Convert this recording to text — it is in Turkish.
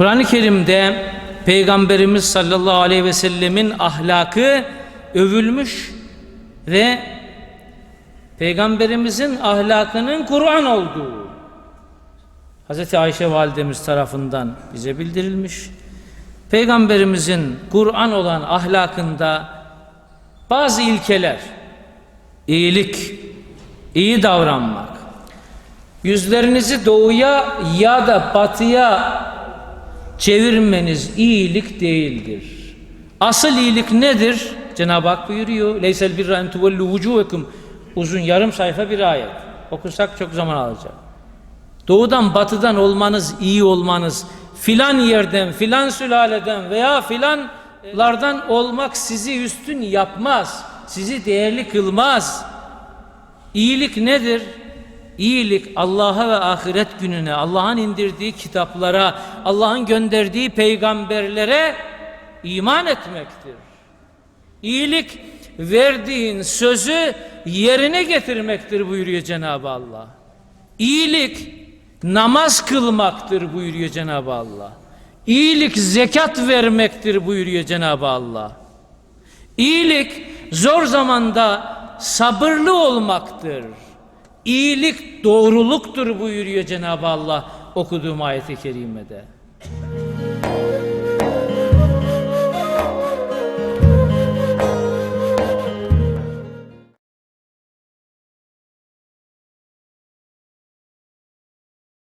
Kur'an-ı Kerim'de Peygamberimiz sallallahu aleyhi ve sellemin ahlakı övülmüş ve Peygamberimizin ahlakının Kur'an olduğu Hz. Ayşe validemiz tarafından bize bildirilmiş. Peygamberimizin Kur'an olan ahlakında bazı ilkeler, iyilik, iyi davranmak, yüzlerinizi doğuya ya da batıya çevirmeniz iyilik değildir. Asıl iyilik nedir? Cenab-ı Hak buyuruyor. Leysel birra en tuvellu vucuhekum. Uzun yarım sayfa bir ayet. Okusak çok zaman alacak. Doğudan batıdan olmanız, iyi olmanız, filan yerden, filan sülaleden veya filanlardan olmak sizi üstün yapmaz. Sizi değerli kılmaz. İyilik nedir? İyilik Allah'a ve ahiret gününe, Allah'ın indirdiği kitaplara, Allah'ın gönderdiği peygamberlere iman etmektir. İyilik verdiğin sözü yerine getirmektir buyuruyor Cenab-ı Allah. İyilik namaz kılmaktır buyuruyor Cenab-ı Allah. İyilik zekat vermektir buyuruyor Cenab-ı Allah. İyilik zor zamanda sabırlı olmaktır. İyilik doğruluktur buyuruyor Cenab-ı Allah okuduğum ayet-i kerimede.